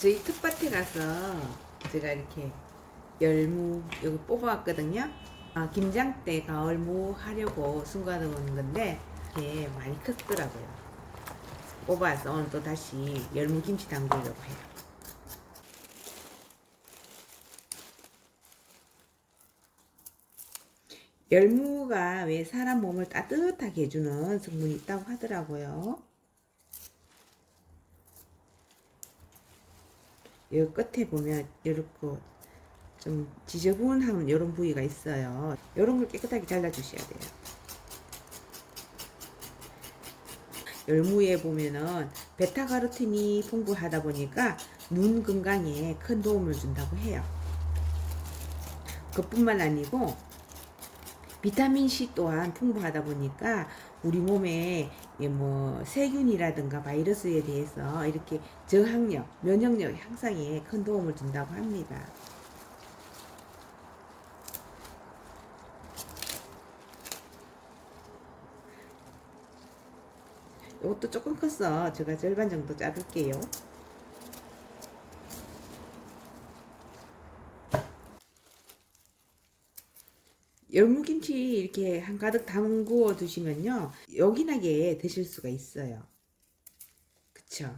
저희 텃밭에 가서 제가 이렇게 열무 여기 뽑아왔거든요. 아, 김장 때 가을무 하려고 숨가놓은 건데 이게 많이 컸더라고요. 뽑아서 오늘 또 다시 열무 김치 담그려고 해요. 열무가 왜 사람 몸을 따뜻하게 해주는 성분이 있다고 하더라고요. 이 끝에 보면 이렇게 좀 지저분한 이런 부위가 있어요. 이런 걸 깨끗하게 잘라주셔야 돼요. 열무에 보면은 베타카로틴이 풍부하다 보니까 눈 건강에 큰 도움을 준다고 해요. 그뿐만 아니고 비타민 C 또한 풍부하다 보니까 우리 몸에 이뭐 세균이라든가 바이러스에 대해서 이렇게 저항력, 면역력 향상에 큰 도움을 준다고 합니다. 이것도 조금 컸어. 제가 절반 정도 자를게요. 열무김치 이렇게 한 가득 담궈 두시면요. 요긴하게 드실 수가 있어요. 그쵸?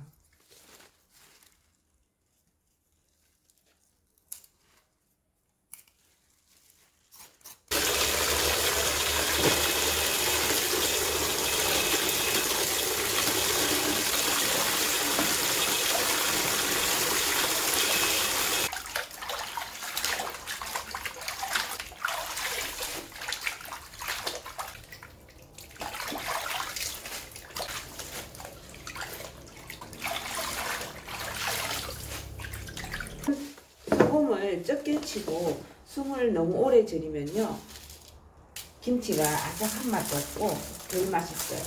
적게 치고 숨을 너무 오래 절이면요. 김치가 아삭한 맛도 없고 덜 맛있어요.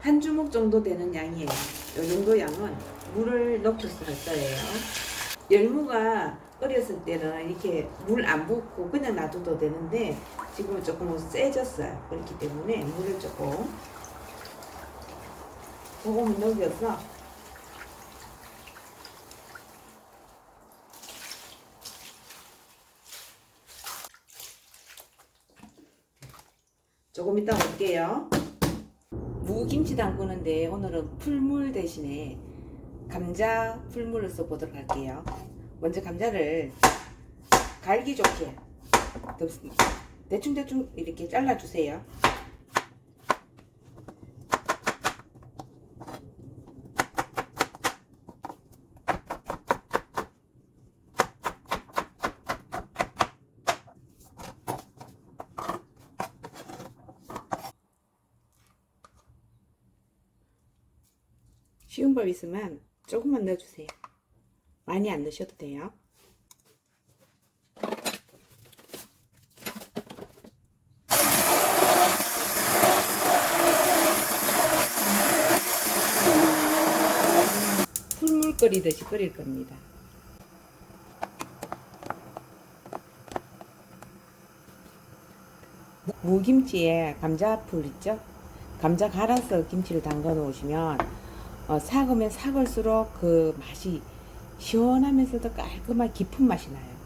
한 주먹 정도 되는 양이에요. 이 정도 양은 물을 넣고서 할 거예요. 열무가 어렸을 때는 이렇게 물 안 붓고 그냥 놔둬도 되는데 지금은 조금 세졌어요. 그렇기 때문에 물을 조금 소금을 녹여서 조금 이따 올게요. 무김치 담그는데 오늘은 풀물 대신에 감자 풀물을 써보도록 할게요. 먼저 감자를 갈기 좋게 대충대충 이렇게 잘라주세요. 쉬운 법 있으면 조금만 넣어주세요. 많이 안 넣으셔도 돼요. 풀물 끓이듯이 끓일 겁니다. 무김치에 감자풀 있죠? 감자 갈아서 김치를 담가 놓으시면 어, 삭으면 삭을수록 그 맛이 시원하면서도 깔끔한 깊은 맛이 나요.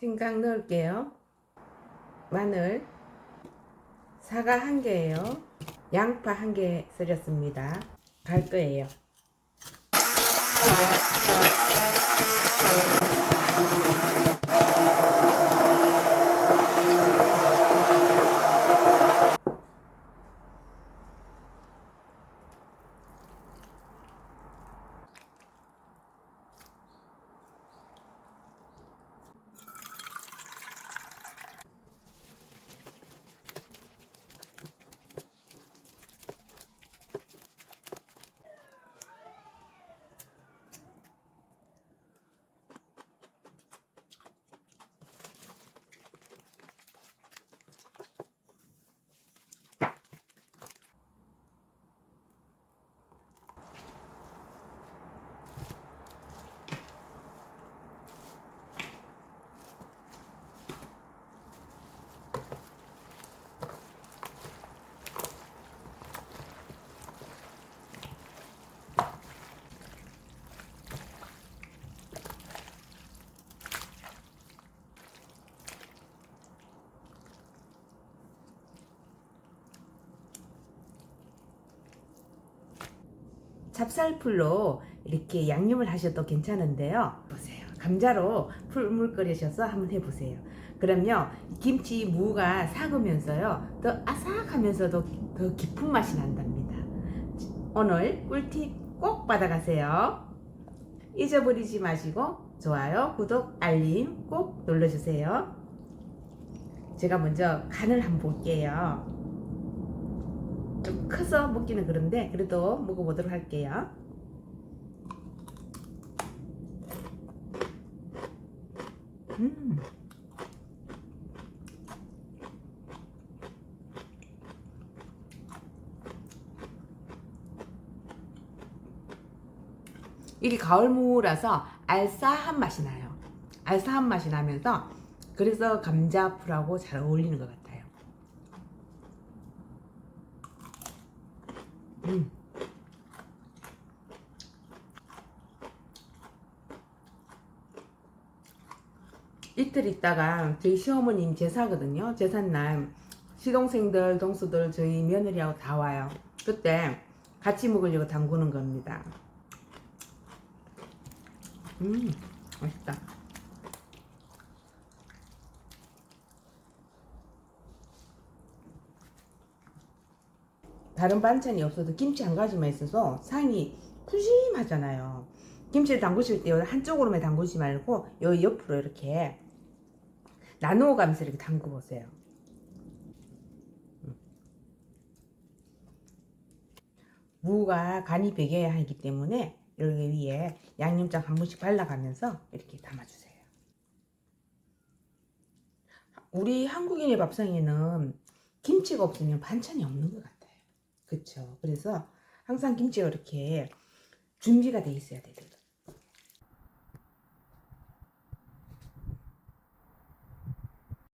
생강 넣을게요. 마늘, 사과 한 개예요. 양파 한 개 썰었습니다. 갈 거예요. 찹쌀풀로 이렇게 양념을 하셔도 괜찮은데요. 보세요. 감자로 풀물 끓이셔서 한번 해보세요. 그럼요, 김치 무가 삭으면서요, 더 아삭하면서도 더 깊은 맛이 난답니다. 오늘 꿀팁 꼭 받아가세요. 잊어버리지 마시고 좋아요, 구독, 알림 꼭 눌러주세요. 제가 먼저 간을 한번 볼게요. 좀 커서 먹기는 그런데 그래도 먹어보도록 할게요. 음. 이게 가을무라서 알싸한 맛이 나요. 알싸한 맛이 나면서 그래서 감자풀하고 잘 어울리는 것 같아요. 음. 이틀 있다가 저희 시어머님 제사거든요. 제삿날 시동생들, 동수들, 저희 며느리하고 다 와요. 그때 같이 먹으려고 담그는 겁니다. 음, 맛있다. 다른 반찬이 없어도 김치 한 가지만 있어서 상이 푸짐하잖아요. 김치를 담그실 때 한쪽으로만 담그지 말고 여기 옆으로 이렇게 나누어 가면서 이렇게 담궈 보세요. 무가 간이 배겨야 하기 때문에 여기 위에 양념장 한 번씩 발라가면서 이렇게 담아주세요. 우리 한국인의 밥상에는 김치가 없으면 반찬이 없는 것 같아요. 그렇죠. 그래서 항상 김치가 이렇게 준비가 돼 있어야 돼요.